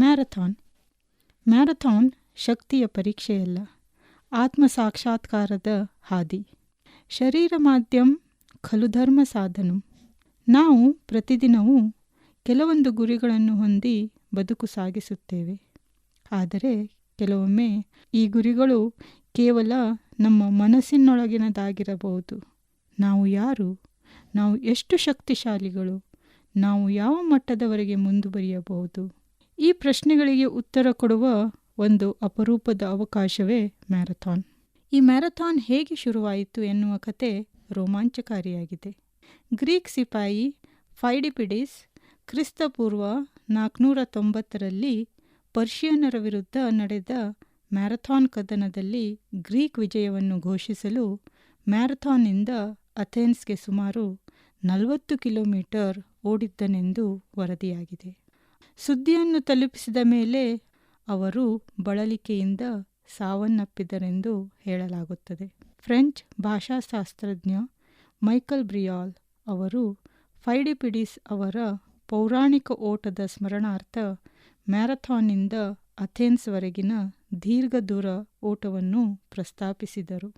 Marathon. Marathon ಶಕ್ತಿಯ ಪರೀಕ್ಷೆಯಲ್ಲ, ಆತ್ಮ ಸಾಕ್ಷಾತ್ಕಾರದ ಹಾದಿ. ಶರೀರ ಮಾಧ್ಯಮ ಖಲು ಧರ್ಮ ಸಾಧನಂ. ನಾವು ಪ್ರತಿದಿನವೂ ಕೆಲವೊಂದು ಗುರಿಗಳನ್ನು ಹೊಂದಿ ಬದುಕು ಸಾಗಿಸುತ್ತೇವೆ. ಆದರೆ ಕೆಲವೊಮ್ಮೆ ಈ ಗುರಿಗಳು ಕೇವಲ ನಮ್ಮ ಮನಸ್ಸಿನೊಳಗಿನದಾಗಿರಬಹುದು. ನಾವು ಯಾರು? ನಾವು ಎಷ್ಟು ಶಕ್ತಿಶಾಲಿಗಳು? ನಾವು ಯಾವ ಮಟ್ಟದವರೆಗೆ ಮುಂದುವರಿಯಬಹುದು? ಈ ಪ್ರಶ್ನೆಗಳಿಗೆ ಉತ್ತರ ಕೊಡುವ ಒಂದು ಅಪರೂಪದ ಅವಕಾಶವೇ ಮ್ಯಾರಥಾನ್. ಈ ಮ್ಯಾರಥಾನ್ ಹೇಗೆ ಶುರುವಾಯಿತು ಎನ್ನುವ ಕತೆ ರೋಮಾಂಚಕಾರಿಯಾಗಿದೆ. ಗ್ರೀಕ್ ಸಿಪಾಯಿ ಫೈಡಿಪಿಡಿಸ್ ಕ್ರಿಸ್ತಪೂರ್ವ ನಾಲ್ಕುನೂರ ತೊಂಬತ್ತರಲ್ಲಿ ಪರ್ಷಿಯನ್ನರ ವಿರುದ್ಧ ನಡೆದ ಮ್ಯಾರಥಾನ್ ಕದನದಲ್ಲಿ ಗ್ರೀಕ್ ವಿಜಯವನ್ನು ಘೋಷಿಸಲು ಮ್ಯಾರಥಾನ್ನಿಂದ ಅಥೆನ್ಸ್ಗೆ ಸುಮಾರು ನಲವತ್ತು ಕಿಲೋಮೀಟರ್ ಓಡಿದ್ದನೆಂದು ವರದಿಯಾಗಿದೆ. ಸುದ್ದಿಯನ್ನು ತಲುಪಿಸಿದ ಮೇಲೆ ಅವರು ಬಳಲಿಕೆಯಿಂದ ಸಾವನ್ನಪ್ಪಿದರೆಂದು ಹೇಳಲಾಗುತ್ತದೆ. ಫ್ರೆಂಚ್ ಭಾಷಾಶಾಸ್ತ್ರಜ್ಞ ಮೈಕಲ್ ಬ್ರಿಯಾಲ್ ಅವರು ಫೈಡಿಪಿಡಿಸ್ ಅವರ ಪೌರಾಣಿಕ ಓಟದ ಸ್ಮರಣಾರ್ಥ ಮ್ಯಾರಥಾನ್ನಿಂದ ಅಥೆನ್ಸ್ವರೆಗಿನ ದೀರ್ಘ ದೂರ ಓಟವನ್ನು ಪ್ರಸ್ತಾಪಿಸಿದರು.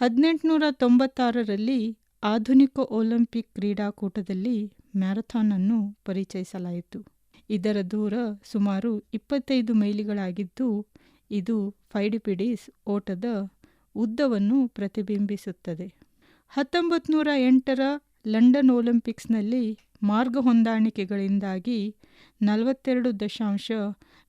ಹದಿನೆಂಟುನೂರ ತೊಂಬತ್ತಾರರಲ್ಲಿ ಆಧುನಿಕ ಒಲಿಂಪಿಕ್ ಕ್ರೀಡಾಕೂಟದಲ್ಲಿ ಮ್ಯಾರಥಾನನ್ನು ಪರಿಚಯಿಸಲಾಯಿತು. ಇದರ ದೂರ ಸುಮಾರು ಇಪ್ಪತ್ತೈದು ಮೈಲಿಗಳಾಗಿದ್ದು, ಇದು ಫೈಡಿಪಿಡೀಸ್ ಓಟದ ಉದ್ದವನ್ನು ಪ್ರತಿಬಿಂಬಿಸುತ್ತದೆ. ಹತ್ತೊಂಬತ್ತು ನೂರ ಎಂಟರ ಲಂಡನ್ ಒಲಿಂಪಿಕ್ಸ್ನಲ್ಲಿ ಮಾರ್ಗ ಹೊಂದಾಣಿಕೆಗಳಿಂದಾಗಿ ನಲವತ್ತೆರಡು ದಶಾಂಶ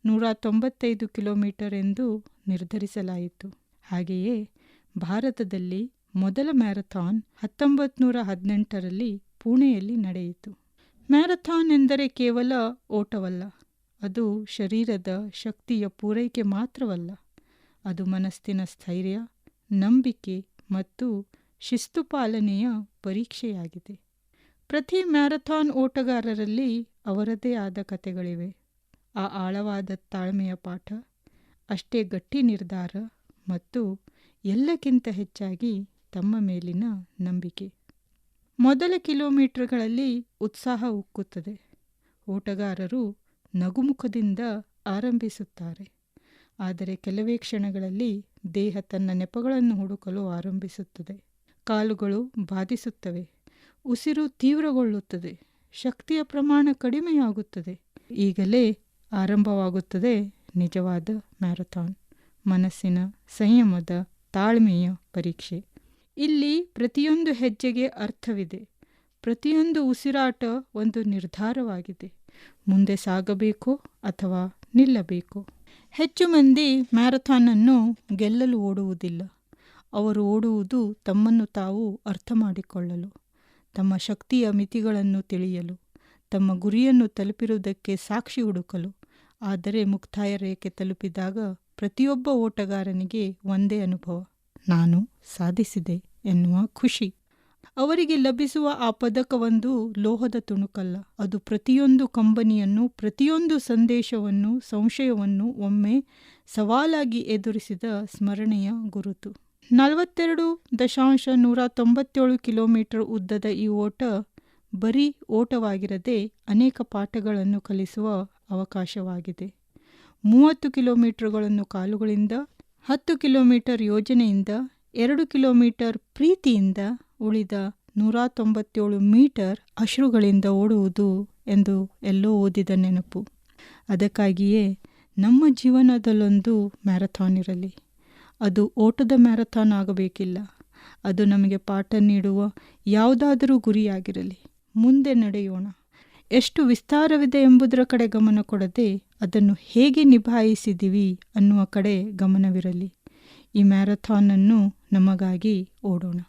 ನೂರ ತೊಂಬತ್ತೈದು ಕಿಲೋಮೀಟರ್ ಎಂದು ನಿರ್ಧರಿಸಲಾಯಿತು. ಹಾಗೆಯೇ ಭಾರತದಲ್ಲಿ ಮೊದಲ ಮ್ಯಾರಥಾನ್ ಹತ್ತೊಂಬತ್ತು ನೂರ ಹದಿನೆಂಟರಲ್ಲಿ ಪುಣೆಯಲ್ಲಿ ನಡೆಯಿತು. ಮ್ಯಾರಥಾನ್ ಎಂದರೆ ಕೇವಲ ಓಟವಲ್ಲ, ಅದು ಶರೀರದ ಶಕ್ತಿಯ ಪೂರೈಕೆ ಮಾತ್ರವಲ್ಲ. ಅದು ಮನಸ್ಸಿನ ಸ್ಥೈರ್ಯ, ನಂಬಿಕೆ ಮತ್ತು ಶಿಸ್ತು ಪಾಲನೆಯ ಪರೀಕ್ಷೆಯಾಗಿದೆ. ಪ್ರತಿ ಮ್ಯಾರಥಾನ್ ಓಟಗಾರರಲ್ಲಿ ಅವರದೇ ಆದ ಕಥೆಗಳಿವೆ. ಆ ಆಳವಾದ ತಾಳ್ಮೆಯ ಪಾಠ, ಅಷ್ಟೇ ಗಟ್ಟಿ ನಿರ್ಧಾರ ಮತ್ತು ಎಲ್ಲಕ್ಕಿಂತ ಹೆಚ್ಚಾಗಿ ತಮ್ಮ ಮೇಲಿನ ನಂಬಿಕೆ. ಮೊದಲ ಕಿಲೋಮೀಟರ್ಗಳಲ್ಲಿ ಉತ್ಸಾಹ ಉಕ್ಕುತ್ತದೆ. ಓಟಗಾರರು ನಗುಮುಖದಿಂದ ಆರಂಭಿಸುತ್ತಾರೆ. ಆದರೆ ಕೆಲವೇ ಕ್ಷಣಗಳಲ್ಲಿ ದೇಹ ತನ್ನ ನೆಪಗಳನ್ನು ಹುಡುಕಲು ಆರಂಭಿಸುತ್ತದೆ. ಕಾಲುಗಳು ಬಾಧಿಸುತ್ತವೆ. ಉಸಿರು ತೀವ್ರಗೊಳ್ಳುತ್ತದೆ. ಶಕ್ತಿಯ ಪ್ರಮಾಣ ಕಡಿಮೆಯಾಗುತ್ತದೆ. ಈಗಲೇ ಆರಂಭವಾಗುತ್ತದೆ ನಿಜವಾದ ಮ್ಯಾರಥಾನ್. ಮನಸ್ಸಿನ ಸಂಯಮದ ತಾಳ್ಮೆಯ ಪರೀಕ್ಷೆ. ಇಲ್ಲಿ ಪ್ರತಿಯೊಂದು ಹೆಜ್ಜೆಗೆ ಅರ್ಥವಿದೆ. ಪ್ರತಿಯೊಂದು ಉಸಿರಾಟ ಒಂದು ನಿರ್ಧಾರವಾಗಿದೆ. ಮುಂದೆ ಸಾಗಬೇಕೋ ಅಥವಾ ನಿಲ್ಲಬೇಕೋ? ಹೆಚ್ಚು ಮಂದಿ ಮ್ಯಾರಥಾನನ್ನು ಗೆಲ್ಲಲು ಓಡುವುದಿಲ್ಲ. ಅವರು ಓಡುವುದು ತಮ್ಮನ್ನು ತಾವು ಅರ್ಥ ಮಾಡಿಕೊಳ್ಳಲು, ತಮ್ಮ ಶಕ್ತಿಯ ಮಿತಿಗಳನ್ನು ತಿಳಿಯಲು, ತಮ್ಮ ಗುರಿಯನ್ನು ತಲುಪಿರುವುದಕ್ಕೆ ಸಾಕ್ಷಿ ಹುಡುಕಲು. ಆದರೆ ಮುಕ್ತಾಯ ರೇಖೆ ತಲುಪಿದಾಗ ಪ್ರತಿಯೊಬ್ಬ ಓಟಗಾರನಿಗೆ ಒಂದೇ ಅನುಭವ. ನಾನು ಸಾಧಿಸಿದೆ. ಎನ್ನುವ ಖುಷಿ. ಅವರಿಗೆ ಲಭಿಸುವ ಆ ಪದಕವೊಂದು ಲೋಹದ ತುಣುಕಲ್ಲ. ಅದು ಪ್ರತಿಯೊಂದು ಕಂಬನಿಯನ್ನು, ಪ್ರತಿಯೊಂದು ಸಂದೇಶವನ್ನು, ಸಂಶಯವನ್ನು ಒಮ್ಮೆ ಸವಾಲಾಗಿ ಎದುರಿಸಿದ ಸ್ಮರಣೆಯ ಗುರುತು. ನಲವತ್ತೆರಡು ದಶಾಂಶ ನೂರ ತೊಂಬತ್ತೇಳು ಕಿಲೋಮೀಟರ್ ಉದ್ದದ ಈ ಓಟ ಬರೀ ಓಟವಾಗಿರದೆ ಅನೇಕ ಪಾಠಗಳನ್ನು ಕಲಿಸುವ ಅವಕಾಶವಾಗಿದೆ. ಮೂವತ್ತು ಕಿಲೋಮೀಟರ್ಗಳನ್ನು ಕಾಲುಗಳಿಂದ, ಹತ್ತು ಕಿಲೋಮೀಟರ್ ಯೋಜನೆಯಿಂದ ಎರಡು ಕಿಲೋಮೀಟರ್ ಪ್ರೀತಿಯಿಂದ ಉಳಿದ ನೂರ ತೊಂಬತ್ತೇಳು ಮೀಟರ್ ಅಶ್ರುಗಳಿಂದ ಓಡುವುದು ಎಂದು ಎಲ್ಲೋ ಓದಿದ ನೆನಪು. ಅದಕ್ಕಾಗಿಯೇ ನಮ್ಮ ಜೀವನದಲ್ಲೊಂದು ಮ್ಯಾರಥಾನ್ ಇರಲಿ. ಅದು ಓಟದ ಮ್ಯಾರಥಾನ್ ಆಗಬೇಕಿಲ್ಲ. ಅದು ನಮಗೆ ಪಾಠ ನೀಡುವ ಯಾವುದಾದರೂ ಗುರಿಯಾಗಿರಲಿ. ಮುಂದೆ ನಡೆಯೋಣ. ಎಷ್ಟು ವಿಸ್ತಾರವಿದೆ ಎಂಬುದರ ಕಡೆ ಗಮನ ಕೊಡದೆ ಅದನ್ನು ಹೇಗೆ ನಿಭಾಯಿಸಿದ್ದೀವಿ ಅನ್ನುವ ಕಡೆ ಗಮನವಿರಲಿ. ಈ ಮ್ಯಾರಥಾನನ್ನು ನಮಗಾಗಿ ಓಡೋಣ.